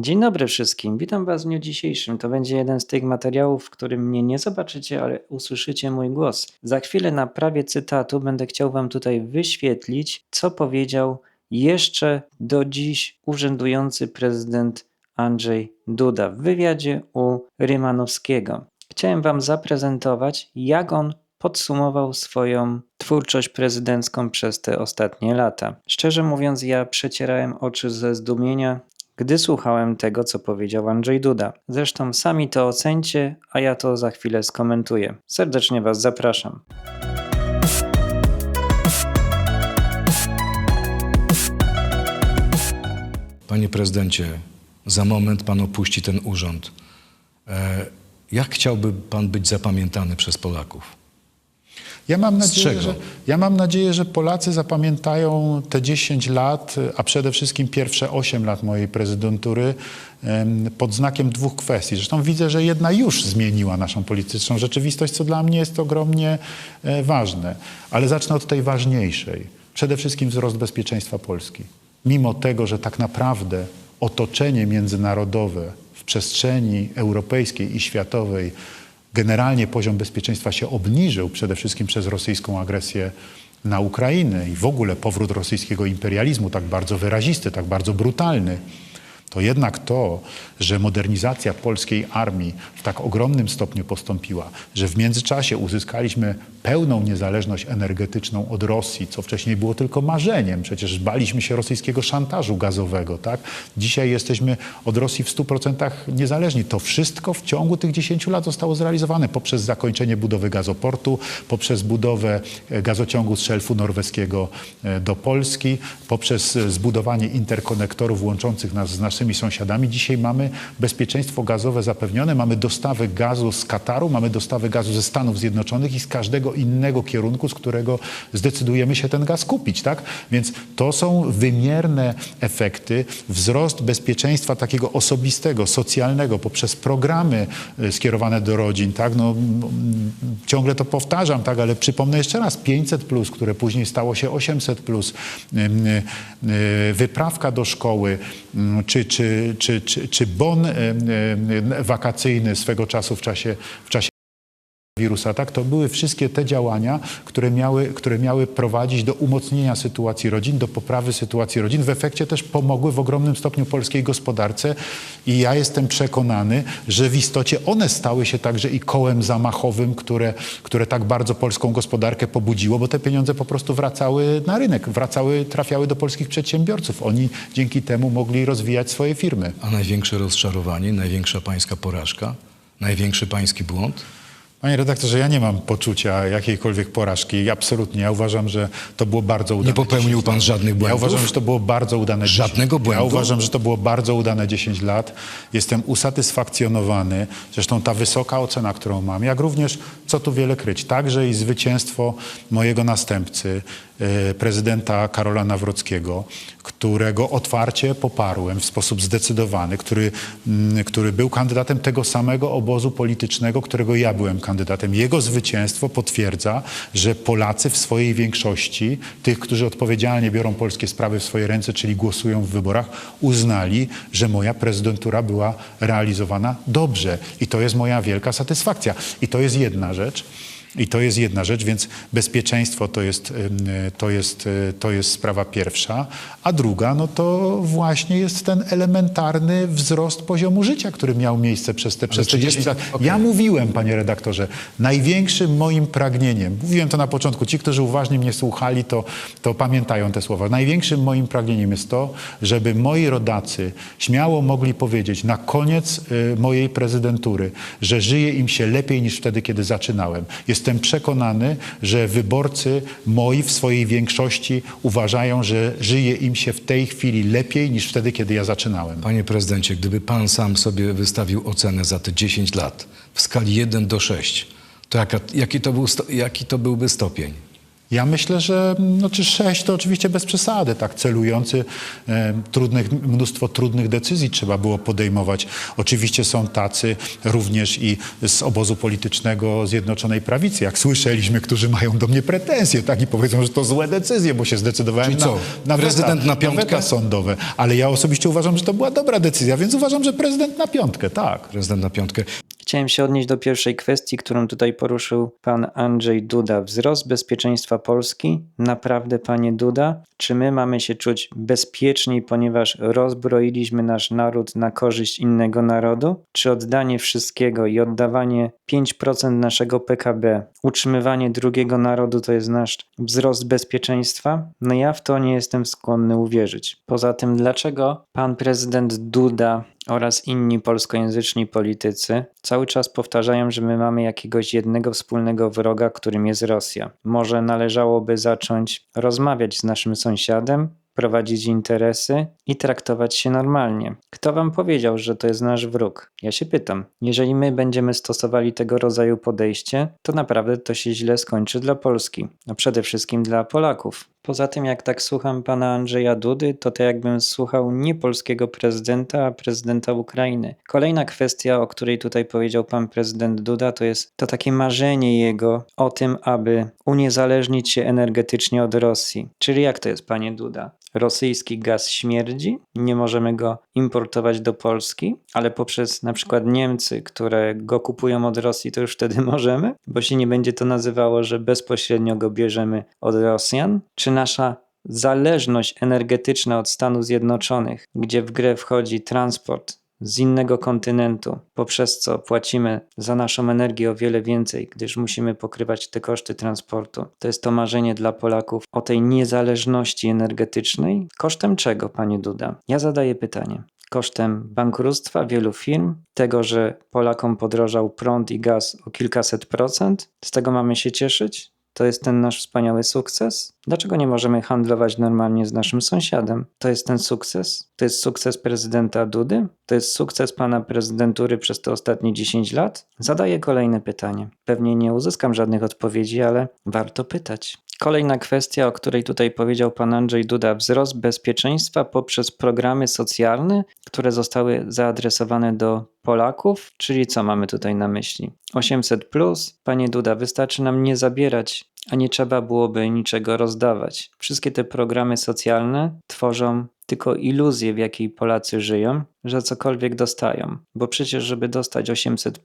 Dzień dobry wszystkim, witam Was w dniu dzisiejszym. To będzie jeden z tych materiałów, w którym mnie nie zobaczycie, ale usłyszycie mój głos. Za chwilę na prawie cytatu będę chciał Wam tutaj wyświetlić, co powiedział jeszcze do dziś urzędujący prezydent Andrzej Duda w wywiadzie u Rymanowskiego. Chciałem Wam zaprezentować, jak on podsumował swoją twórczość prezydencką przez te ostatnie lata. Szczerze mówiąc, ja przecierałem oczy ze zdumienia, gdy słuchałem tego, co powiedział Andrzej Duda. Zresztą sami to ocencie, a ja to za chwilę skomentuję. Serdecznie Was zapraszam. Panie prezydencie, za moment pan opuści ten urząd. E, Jak chciałby pan być zapamiętany przez Polaków? Ja mam, nadzieję, że, ja mam nadzieję, że Polacy zapamiętają te 10 lat, a przede wszystkim pierwsze 8 lat mojej prezydentury pod znakiem dwóch kwestii. Zresztą widzę, że jedna już zmieniła naszą polityczną rzeczywistość, co dla mnie jest ogromnie e, ważne. Ale zacznę od tej ważniejszej. Przede wszystkim wzrost bezpieczeństwa Polski. Mimo tego, że tak naprawdę otoczenie międzynarodowe w przestrzeni europejskiej i światowej generalnie poziom bezpieczeństwa się obniżył, przede wszystkim przez rosyjską agresję na Ukrainę i w ogóle powrót rosyjskiego imperializmu, tak bardzo wyrazisty, tak bardzo brutalny, to jednak to, że modernizacja polskiej armii w tak ogromnym stopniu postąpiła, że w międzyczasie uzyskaliśmy pełną niezależność energetyczną od Rosji, co wcześniej było tylko marzeniem, przecież baliśmy się rosyjskiego szantażu gazowego, tak? Dzisiaj jesteśmy od Rosji w 100% niezależni. To wszystko w ciągu tych 10 lat zostało zrealizowane poprzez zakończenie budowy gazoportu, poprzez budowę e, gazociągu z szelfu norweskiego e, do Polski, poprzez e, zbudowanie interkonektorów łączących nas z naszymi sąsiadami. Dzisiaj mamy bezpieczeństwo gazowe zapewnione, mamy dostawy gazu z Kataru, mamy dostawy gazu ze Stanów Zjednoczonych i z każdego innego kierunku, z którego zdecydujemy się ten gaz kupić, tak? Więc to są wymierne efekty, wzrost bezpieczeństwa takiego osobistego, socjalnego poprzez programy e, skierowane do rodzin, tak? No, ciągle to powtarzam, tak? Ale przypomnę jeszcze raz, 500+, plus, które później stało się 800+, plus, e, e, wyprawka do szkoły, czy, czy, czy, czy, czy bon wakacyjny swego czasu w czasie, w czasie wirusa, tak? To były wszystkie te działania, które miały, które miały prowadzić do umocnienia sytuacji rodzin, do poprawy sytuacji rodzin. W efekcie też pomogły w ogromnym stopniu polskiej gospodarce i ja jestem przekonany, że w istocie one stały się także i kołem zamachowym, które, które tak bardzo polską gospodarkę pobudziło, bo te pieniądze po prostu wracały na rynek, wracały, trafiały do polskich przedsiębiorców. Oni dzięki temu mogli rozwijać swoje firmy. A największe rozczarowanie, największa pańska porażka, największy pański błąd? Panie redaktorze, ja nie mam poczucia jakiejkolwiek porażki. Absolutnie. Ja uważam, że to było bardzo udane. Nie popełnił 10 pan żadnych Ja błędów? uważam, że to było bardzo udane. Żadnego 10. błędu? Ja uważam, że to było bardzo udane 10 lat. Jestem usatysfakcjonowany. Zresztą ta wysoka ocena, którą mam, jak również, co tu wiele kryć, także i zwycięstwo mojego następcy, e, prezydenta Karola Nawrockiego, którego otwarcie poparłem w sposób zdecydowany, który, mm, który był kandydatem tego samego obozu politycznego, którego ja byłem kandydatem. Jego zwycięstwo potwierdza, że Polacy w swojej większości, tych, którzy odpowiedzialnie biorą polskie sprawy w swoje ręce, czyli głosują w wyborach, uznali, że moja prezydentura była realizowana dobrze. I to jest moja wielka satysfakcja. I to jest jedna rzecz. I to jest jedna rzecz, więc bezpieczeństwo to jest, ym, to jest, y, to jest sprawa pierwsza, a druga, no to właśnie jest ten elementarny wzrost poziomu życia, który miał miejsce przez te, przez jest- 10 lat. okej. Ja mówiłem, panie redaktorze, największym moim pragnieniem, mówiłem to na początku, ci, którzy uważnie mnie słuchali, to, to pamiętają te słowa. Największym moim pragnieniem jest to, żeby moi rodacy śmiało mogli powiedzieć na koniec y, mojej prezydentury, że żyje im się lepiej niż wtedy, kiedy zaczynałem. Jestem przekonany, że wyborcy moi w swojej większości uważają, że żyje im się w tej chwili lepiej niż wtedy, kiedy ja zaczynałem. Panie prezydencie, gdyby pan sam sobie wystawił ocenę za te 10 lat w skali 1 do 6, to jaka, jaki, to był, jaki to byłby stopień? Ja myślę, że no, czy sześć to oczywiście bez przesady, tak celujący. E, trudnych, mnóstwo trudnych decyzji trzeba było podejmować. Oczywiście są tacy również i z obozu politycznego Zjednoczonej Prawicy, jak słyszeliśmy, którzy mają do mnie pretensje, tak i powiedzą, że to złe decyzje, bo się zdecydowałem Czyli na, co, na prezydent na piątkę? sądowe. Ale ja osobiście uważam, że to była dobra decyzja, więc uważam, że prezydent na piątkę, tak. Prezydent na piątkę. Chciałem się odnieść do pierwszej kwestii, którą tutaj poruszył pan Andrzej Duda. Wzrost bezpieczeństwa Polski. Naprawdę, panie Duda, czy my mamy się czuć bezpieczniej, ponieważ rozbroiliśmy nasz naród na korzyść innego narodu? Czy oddanie wszystkiego i oddawanie 5% naszego PKB, utrzymywanie drugiego narodu to jest nasz wzrost bezpieczeństwa? No ja w to nie jestem skłonny uwierzyć. Poza tym, dlaczego pan prezydent Duda oraz inni polskojęzyczni politycy cały czas powtarzają, że my mamy jakiegoś jednego wspólnego wroga, którym jest Rosja. Może należałoby zacząć rozmawiać z naszym sąsiadem, prowadzić interesy i traktować się normalnie. Kto wam powiedział, że to jest nasz wróg? Ja się pytam. Jeżeli my będziemy stosowali tego rodzaju podejście, to naprawdę to się źle skończy dla Polski, a przede wszystkim dla Polaków. Poza tym, jak tak słucham pana Andrzeja Dudy, to to jakbym słuchał nie polskiego prezydenta, a prezydenta Ukrainy. Kolejna kwestia, o której tutaj powiedział pan prezydent Duda, to jest to takie marzenie jego o tym, aby uniezależnić się energetycznie od Rosji. Czyli jak to jest, panie Duda? Rosyjski gaz śmierdzi, nie możemy go importować do Polski, ale poprzez na przykład Niemcy, które go kupują od Rosji, to już wtedy możemy, bo się nie będzie to nazywało, że bezpośrednio go bierzemy od Rosjan. Czy nasza zależność energetyczna od Stanów Zjednoczonych, gdzie w grę wchodzi transport z innego kontynentu, poprzez co płacimy za naszą energię o wiele więcej, gdyż musimy pokrywać te koszty transportu. To jest to marzenie dla Polaków o tej niezależności energetycznej. Kosztem czego, panie Duda? Ja zadaję pytanie. Kosztem bankructwa wielu firm, tego, że Polakom podrożał prąd i gaz o kilkaset procent, z tego mamy się cieszyć? To jest ten nasz wspaniały sukces? Dlaczego nie możemy handlować normalnie z naszym sąsiadem? To jest ten sukces? To jest sukces prezydenta Dudy? To jest sukces pana prezydentury przez te ostatnie 10 lat? Zadaję kolejne pytanie. Pewnie nie uzyskam żadnych odpowiedzi, ale warto pytać. Kolejna kwestia, o której tutaj powiedział pan Andrzej Duda, wzrost bezpieczeństwa poprzez programy socjalne, które zostały zaadresowane do Polaków, czyli co mamy tutaj na myśli? 800, panie Duda, wystarczy nam nie zabierać, a nie trzeba byłoby niczego rozdawać. Wszystkie te programy socjalne tworzą tylko iluzję, w jakiej Polacy żyją, że cokolwiek dostają. Bo przecież, żeby dostać 800,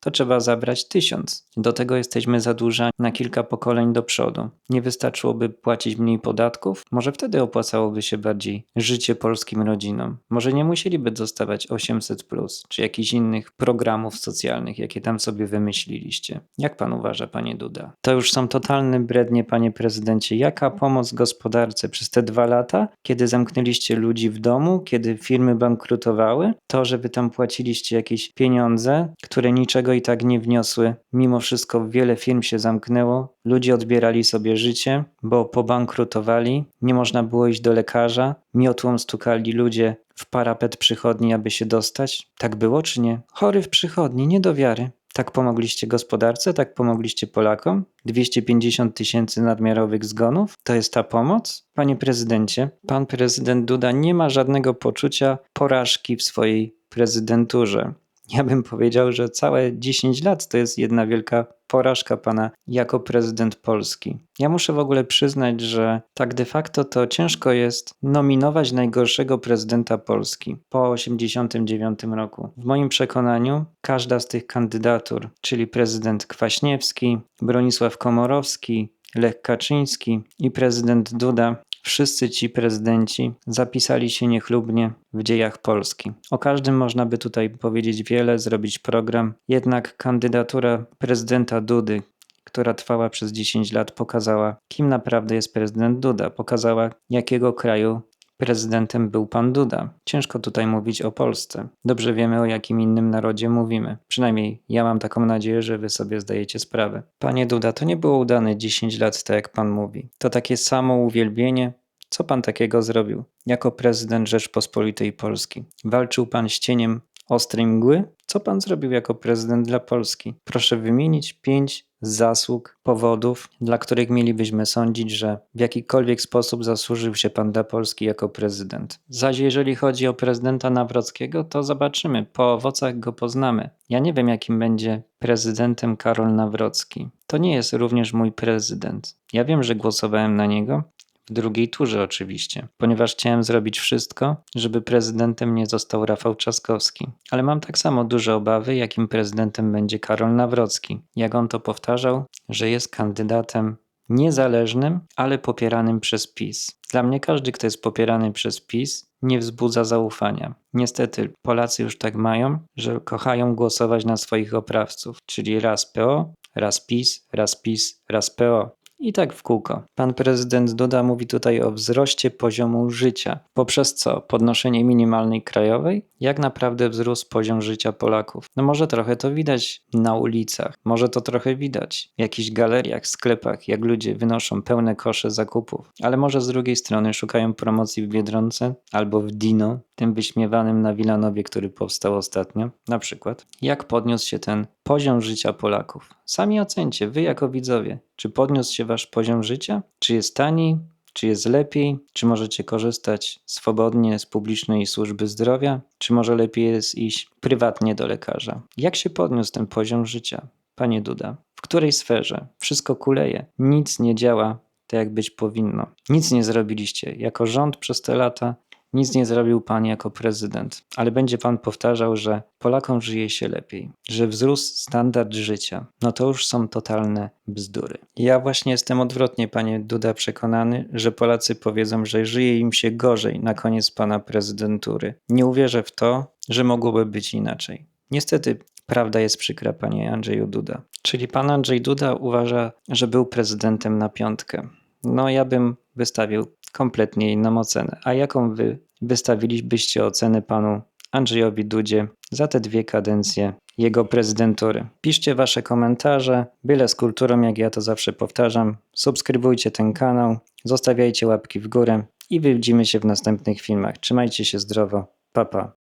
to trzeba zabrać 1000. Do tego jesteśmy zadłużani na kilka pokoleń do przodu. Nie wystarczyłoby płacić mniej podatków? Może wtedy opłacałoby się bardziej życie polskim rodzinom. Może nie musieliby dostawać 800, czy jakichś innych programów socjalnych, jakie tam sobie wymyśliliście. Jak pan uważa, panie Duda? To już są totalne brednie, panie prezydencie. Jaka pomoc gospodarce przez te dwa lata, kiedy zamknęliście ludzi w domu, kiedy firmy bankrutowały? To, że wy tam płaciliście jakieś pieniądze, które niczego i tak nie wniosły. Mimo wszystko wiele firm się zamknęło, ludzie odbierali sobie życie, bo pobankrutowali, nie można było iść do lekarza, miotłą stukali ludzie w parapet przychodni, aby się dostać. Tak było czy nie? Chory w przychodni, nie do wiary. Tak pomogliście gospodarce, tak pomogliście Polakom? 250 tysięcy nadmiarowych zgonów? To jest ta pomoc? Panie prezydencie, pan prezydent Duda nie ma żadnego poczucia porażki w swojej prezydenturze. Ja bym powiedział, że całe 10 lat to jest jedna wielka porażka pana jako prezydent Polski. Ja muszę w ogóle przyznać, że tak de facto to ciężko jest nominować najgorszego prezydenta Polski po 89 roku. W moim przekonaniu każda z tych kandydatur, czyli prezydent Kwaśniewski, Bronisław Komorowski, Lech Kaczyński i prezydent Duda Wszyscy ci prezydenci zapisali się niechlubnie w dziejach Polski. O każdym można by tutaj powiedzieć wiele, zrobić program, jednak kandydatura prezydenta Dudy, która trwała przez 10 lat, pokazała, kim naprawdę jest prezydent Duda, pokazała, jakiego kraju prezydentem był pan Duda. Ciężko tutaj mówić o Polsce. Dobrze wiemy, o jakim innym narodzie mówimy. Przynajmniej ja mam taką nadzieję, że wy sobie zdajecie sprawę. Panie Duda, to nie było udane 10 lat, tak jak pan mówi. To takie samo uwielbienie. Co pan takiego zrobił? Jako prezydent Rzeczpospolitej Polski. Walczył pan z cieniem ostrej mgły? Co pan zrobił jako prezydent dla Polski? Proszę wymienić pięć zasług, powodów, dla których mielibyśmy sądzić, że w jakikolwiek sposób zasłużył się pan dla Polski jako prezydent. Zaś jeżeli chodzi o prezydenta Nawrockiego, to zobaczymy, po owocach go poznamy. Ja nie wiem, jakim będzie prezydentem Karol Nawrocki. To nie jest również mój prezydent. Ja wiem, że głosowałem na niego, drugiej turze oczywiście, ponieważ chciałem zrobić wszystko, żeby prezydentem nie został Rafał Trzaskowski. Ale mam tak samo duże obawy, jakim prezydentem będzie Karol Nawrocki. Jak on to powtarzał, że jest kandydatem niezależnym, ale popieranym przez PiS. Dla mnie każdy, kto jest popierany przez PiS, nie wzbudza zaufania. Niestety, Polacy już tak mają, że kochają głosować na swoich oprawców, czyli raz PO, raz PiS, raz PiS, raz PO. I tak w kółko. Pan prezydent Duda mówi tutaj o wzroście poziomu życia. Poprzez co? Podnoszenie minimalnej krajowej? Jak naprawdę wzrósł poziom życia Polaków? No może trochę to widać na ulicach, może to trochę widać w jakichś galeriach, sklepach, jak ludzie wynoszą pełne kosze zakupów. Ale może z drugiej strony szukają promocji w Biedronce albo w Dino, tym wyśmiewanym na Wilanowie, który powstał ostatnio, na przykład. Jak podniósł się ten poziom życia Polaków? Sami ocencie, wy jako widzowie, czy podniósł się wasz poziom życia? Czy jest taniej? Czy jest lepiej? Czy możecie korzystać swobodnie z publicznej służby zdrowia? Czy może lepiej jest iść prywatnie do lekarza? Jak się podniósł ten poziom życia, panie Duda? W której sferze? Wszystko kuleje, nic nie działa tak, jak być powinno. Nic nie zrobiliście jako rząd przez te lata, nic nie zrobił pan jako prezydent, ale będzie pan powtarzał, że Polakom żyje się lepiej, że wzrósł standard życia. No to już są totalne bzdury. Ja właśnie jestem odwrotnie, panie Duda, przekonany, że Polacy powiedzą, że żyje im się gorzej na koniec pana prezydentury. Nie uwierzę w to, że mogłoby być inaczej. Niestety, prawda jest przykra, panie Andrzeju Duda. Czyli pan Andrzej Duda uważa, że był prezydentem na piątkę. No ja bym wystawił kompletnie inną ocenę. A jaką wy wystawilibyście ocenę panu Andrzejowi Dudzie za te dwie kadencje jego prezydentury? Piszcie wasze komentarze, byle z kulturą, jak ja to zawsze powtarzam. Subskrybujcie ten kanał, zostawiajcie łapki w górę i widzimy się w następnych filmach. Trzymajcie się zdrowo. Pa, pa.